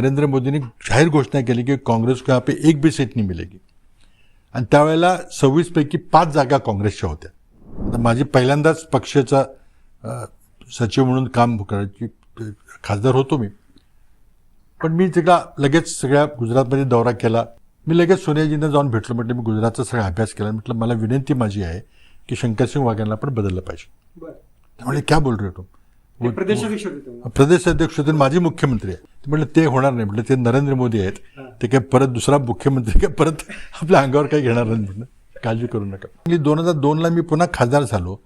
नरेंद्र मोदींनी जाहीर घोषणा केली की काँग्रेस को यहाँ पे एक भी सीट नहीं मिलेगी. आणि त्यावेळेला सव्वीस पैकी पाच जागा काँग्रेसच्या होत्या. आता माझी पहिल्यांदाच पक्षाचा सचिव म्हणून काम करायची खासदार होतो मी. पण मी तिला लगेच सगळ्या गुजरातमध्ये दौरा केला. मी लगेच सोनियाजींना जाऊन भेटलो म्हटलं मी गुजरातचा सगळा अभ्यास केला. म्हटलं मला विनंती माझी आहे की शंकरसिंग वाघांना पण बदललं पाहिजे. त्यामुळे क्या बोल रहे हो. प्रदेश अध्यक्ष होते मुख्यमंत्री आहे. म्हटलं ते होणार नाही. म्हटलं ते नरेंद्र मोदी आहेत. ते काय परत दुसरा मुख्यमंत्री काय परत आपल्या अंगावर काही घेणार नाही. म्हटलं काळजी करू नका. मी दोन हजार दोनला मी पुन्हा खासदार झालो.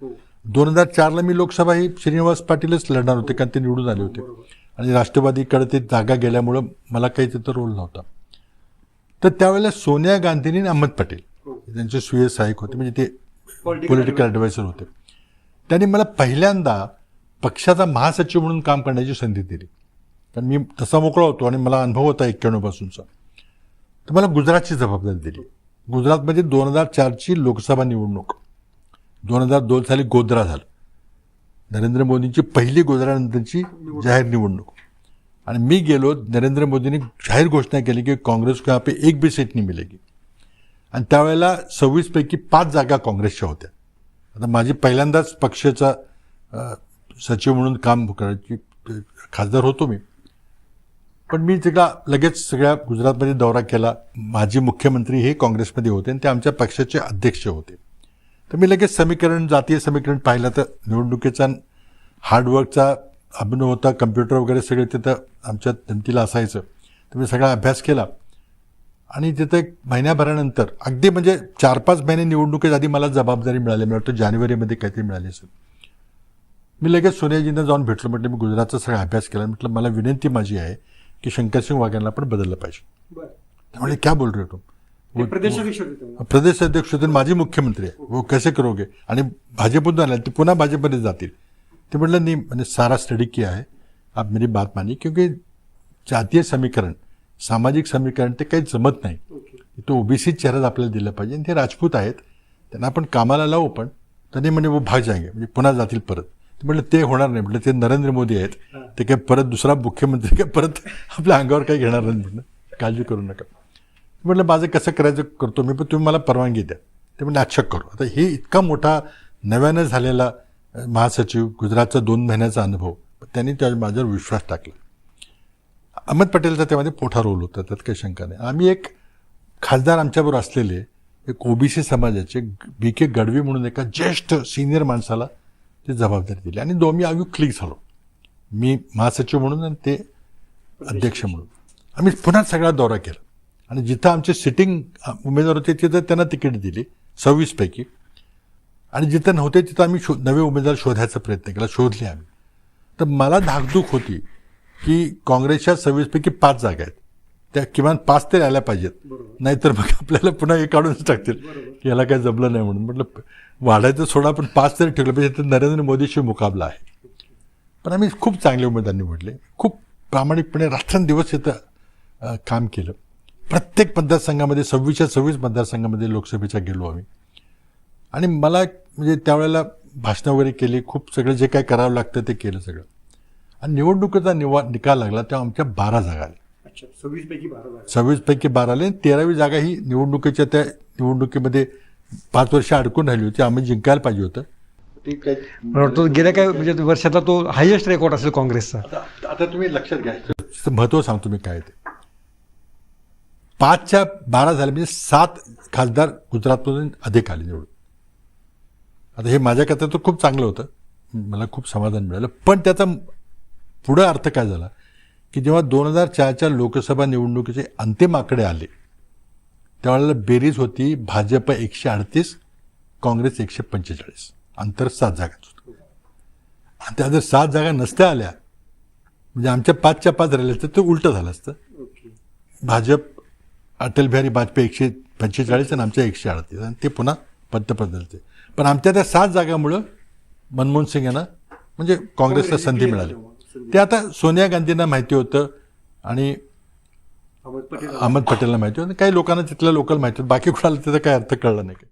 दोन हजार चारला मी लोकसभा ही श्रीनिवास पाटीलच लढणार होते कारण ते निवडून आले होते. आणि राष्ट्रवादीकडे ते जागा गेल्यामुळं मला काही तिथं रोल नव्हता. तर त्यावेळेला सोनिया गांधींनी आणि अहमद पटेल त्यांचे सुये सहाय्यक होते म्हणजे ते पॉलिटिकल ॲडवायझर होते. त्यांनी मला पहिल्यांदा पक्षाचा महासचिव म्हणून काम करण्याची संधी दिली. कारण मी तसा मोकळा होतो आणि मला अनुभव होता एक्क्याण्णवपासूनचा. तर मला गुजरातची जबाबदारी दिली. गुजरातमध्ये म्हणजे दोन हजार चारची लोकसभा निवडणूक. दोन हजार दोन साली गोधरा झालं. नरेंद्र मोदींची पहिली गोधरानंतरची जाहीर निवडणूक. आणि मी गेलो नरेंद्र मोदींनी जाहीर घोषणा केली की काँग्रेस को यहाँ पे एक भी सीट नाही मिलेगी. आणि त्यावेळेला सव्वीसपैकी पाच जागा काँग्रेसच्या होत्या. आता माझी पहिल्यांदाच पक्षाचा सचिव म्हणून काम करायची खासदार होतो मी. पण मी सगळा लगेच सगळ्या गुजरातमध्ये दौरा केला. माजी मुख्यमंत्री हे काँग्रेसमध्ये होते आणि ते आमच्या पक्षाचे अध्यक्ष होते. तर मी लगेच समीकरण जातीय समीकरण पाहिलं तर निवडणुकीचा हार्डवर्कचा अभिनव होता कम्प्युटर वगैरे सगळे तिथं आमच्या जमतीला असायचं. तर मी सगळा अभ्यास केला. आणि तिथं एक महिन्याभरानंतर अगदी म्हणजे चार पाच महिने निवडणुकीच्या आधी मला जबाबदारी मिळाली. मला वाटतं जानेवारीमध्ये काहीतरी मिळाली असेल. मी लगेच सोनियाजींना जाऊन भेटलो. म्हटलं मी गुजरातचा सगळा अभ्यास केला. म्हटलं मला विनंती माझी आहे की शंकरसिंग वाघांना पण बदललं पाहिजे. त्यामुळे क्या बोल रहे हो तुम. प्रदेश अध्यक्ष होते आणि माजी मुख्यमंत्री आहे. वो कैसे करोगे? आणि भाजपमधून आले ते पुन्हा भाजपमध्ये जातील. ते म्हटलं नाही मैंने सारा स्टडी किया है. आप मेरी बात मानी क्योंकि जातीय समीकरण सामाजिक समीकरण ते काही जमत नाही. तो ओबीसी चेहराच आपल्याला दिला पाहिजे. आणि ते राजपूत आहेत. त्यांना आपण कामाला लावू पण. त्यांनी म्हणजे वो भाग जायगे म्हणजे पुन्हा जातील परत. म्हटलं ते होणार नाही. म्हटलं ते नरेंद्र मोदी आहेत. ते काय परत दुसरा मुख्यमंत्री काय परत आपल्या अंगावर काही घेणार नाही. म्हटलं काळजी करू नका. म्हटलं माझं कसं करायचं करतो मी पण तुम्ही मला परवानगी द्या. ते म्हणजे अच्छा करू. आता हे इतका मोठा नव्यानं झालेला महासचिव गुजरातचा दोन महिन्याचा अनुभव त्यांनी त्या माझ्यावर विश्वास टाकला. अहमद पटेलचा त्यामध्ये मोठा रोल होता त्यात काही शंका नाही. आम्ही एक खासदार आमच्याबरोबर असलेले एक ओबीसी समाजाचे बी के गडवी म्हणून एका ज्येष्ठ सिनियर माणसाला ते जबाबदारी दिली. आणि दोन्ही आम्ही क्लिक झालो. मी महासचिव म्हणून आणि ते अध्यक्ष म्हणून. आम्ही पुन्हा सगळा दौरा केला. आणि जिथं आमचे सिटिंग उमेदवार होते तिथं त्यांना तिकीट दिली. सव्वीसपैकी आणि जिथं नव्हते तिथं आम्ही शो नवे उमेदवार शोधायचा प्रयत्न केला. शोधले आम्ही. तर मला धाकधूक होती की काँग्रेसच्या सव्वीसपैकी पाच जागा आहेत. त्या किमान पाच तरी आल्या पाहिजेत. नाहीतर मग आपल्याला पुन्हा हे काढूनच टाकतील. की याला काही जमलं नाही म्हणून. म्हटलं वाढायचं सोडा पण पाच तरी ठेवलं पाहिजे. तर नरेंद्र मोदीशी मुकाबला आहे. पण आम्ही खूप चांगले उमेदवार निवडले खूप प्रामाणिकपणे रात्रंदिवस इथं काम केलं. प्रत्येक मतदारसंघामध्ये सव्वीसच्या सव्वीस मतदारसंघामध्ये लोकसभेच्या गेलो आम्ही. आणि मला म्हणजे त्यावेळेला भाषणं वगैरे केली. खूप सगळं जे काय करावं लागतं ते केलं सगळं. आणि निवडणुकीचा निवा निकाल लागला तेव्हा आमच्या बारा जागा आल्या. सव्वीस पैकी बारा बारा आले आणि तेरावी जागा ही निवडणुकीच्या त्या निवडणुकीमध्ये पाच वर्ष अडकून राहिली होती. आम्ही जिंकायला पाहिजे होतं. वाटतं गेल्या काही म्हणजे वर्षातला तो हायएस्ट रेकॉर्ड असेल काँग्रेसचा. आता तुम्ही लक्षात घ्या. त्याचं महत्त्व सांगतो मी काय ते. पाचच्या बारा झाले म्हणजे सात खासदार गुजरातमधून अधिक आले निवडून. आता हे माझ्याकरता तर खूप चांगलं होतं. मला खूप समाधान मिळालं. पण त्याचा पुढं अर्थ काय झाला? की जेव्हा दोन हजार चारच्या लोकसभा निवडणुकीचे अंतिम आकडे आले त्यावेळेला बेरीज होती भाजप एकशे अडतीस काँग्रेस एकशे पंचेचाळीस. अंतर सात जागाच होतं. आणि त्या जर सात जागा नसत्या आल्या म्हणजे आमच्या पाचच्या पाच राहिल्या तर ते उलटं झालं असतं. भाजप अटल बिहारी वाजपेयी एकशे पंचेचाळीस आणि आमच्या एकशे अडतीस. आणि ते पुन्हा पंतप्रधानचे पण आमच्या त्या सात जागामुळं मनमोहन सिंग यांना म्हणजे काँग्रेसला संधी मिळाली. ते आता सोनिया गांधींना माहिती होतं आणि अहमद पटेल. अहमद पटेलला माहिती होतं. काही लोकांना तिथल्या लोकल माहिती होतं. बाकी कुणाला त्याचा काय अर्थ कळला नाही.